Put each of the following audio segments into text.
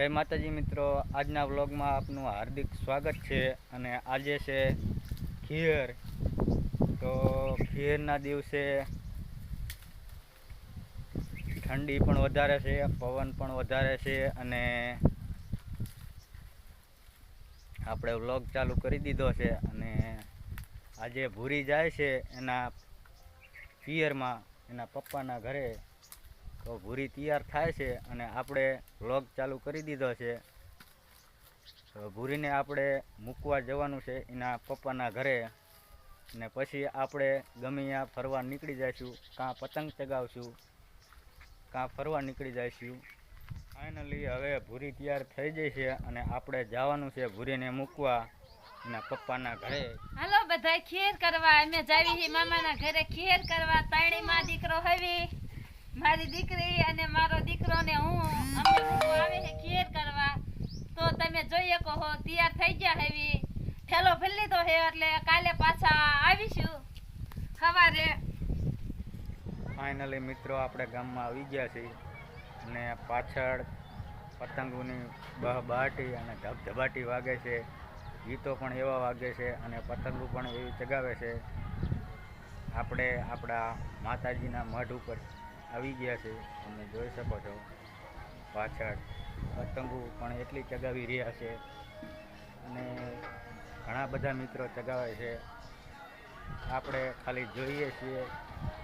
જય માતાજી મિત્રો, આજના વ્લોગમાં આપનું હાર્દિક સ્વાગત છે અને આજે છે ખીર. તો ખીરના દિવસે ઠંડી પણ વધારે છે, પવન પણ વધારે છે અને આપણે વ્લોગ ચાલુ કરી દીધો છે અને આજે ભૂરી જાય છે એના પિયરમાં, એના પપ્પાના ઘરે. તો ભૂરી તૈયાર થાય છે અને આપણે વ્લોગ ચાલુ કરી દીધો છે. તો ભૂરીને આપણે મૂકવા જવાનું છે એના પપ્પાના ઘરે. ને પછી આપણે ગમે ત્યાં ફરવા નીકળી જઈશું, કાં પતંગ ચગાવશું, કાં ફરવા નીકળી જઈશું. ફાઇનલી હવે ભૂરી તૈયાર થઈ જાય છે અને આપણે જવાનું છે ભૂરીને મૂકવા એના પપ્પાના ઘરે. હાલો બધાય ખેર કરવા, અમે જાવી મામાના ઘરે ખેર કરવા તાણી માં દીકરો હવી. મારી દીકરી અને મારો દીકરો ને હું, અમે લોકો આવે છે ખેર કરવા. તો તમે જોઈ શકો હો તૈયાર થઈ ગયા હેવી. ઠેલો ફેલી તો હે, એટલે કાલે પાછા આવીશું. સવારે. ફાઇનલી મિત્રો, આપણે ગામમાં આવી ગયા છીએ. અને પાછળ પતંગોની બહાટી અને ધબધબાટી વાગે છે. ગીતો પણ એવા વાગે છે અને પતંગો પણ એવી ચગાવે છે. આપણે આપણા માતાજીના મઢ ઉપર આવી ગયા છે. તમે જોઈ શકો છો. પાછળ પતંગો પણ એટલી ચગાવી રહ્યા છે. અને ઘણા બધા મિત્રો ચગાવે છે. આપણે ખાલી જોઈએ છીએ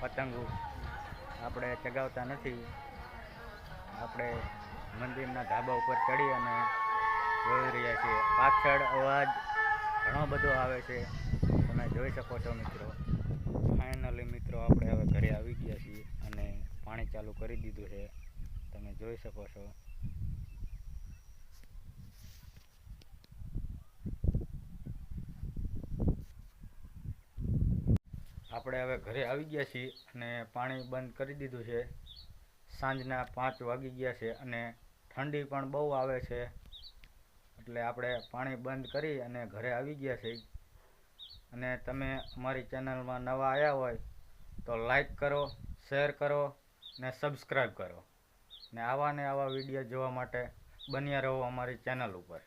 પતંગો. આપણે ચગાવતા નથી. આપણે મંદિરના ધાબા ઉપર ચડી અને જોઈ રહ્યા છીએ. પાછળ અવાજ ઘણો બધો આવે છે. તમે જોઈ શકો છો મિત્રો. ફાઇનલી મિત્રો, આપણે હવે ઘરે આવી ગયા છીએ. પાણી ચાલુ કરી દીધું છે. તમે જોઈ શકો છો. આપણે હવે ઘરે આવી ગયા છીએ અને પાણી બંધ કરી દીધું છે. સાંજના પાંચ વાગી ગયા છે અને ઠંડી પણ બહુ આવે છે. એટલે આપણે પાણી બંધ કરી અને ઘરે આવી ગયા છે અને તમે અમારી ચેનલમાં નવા આવ્યા હોય તો લાઈક કરો, શેર કરો ને સબસ્ક્રાઈબ કરો. ને આવા ને આવા વીડિયો જોવા માટે બન્યા રહો અમારી ચેનલ ઉપર.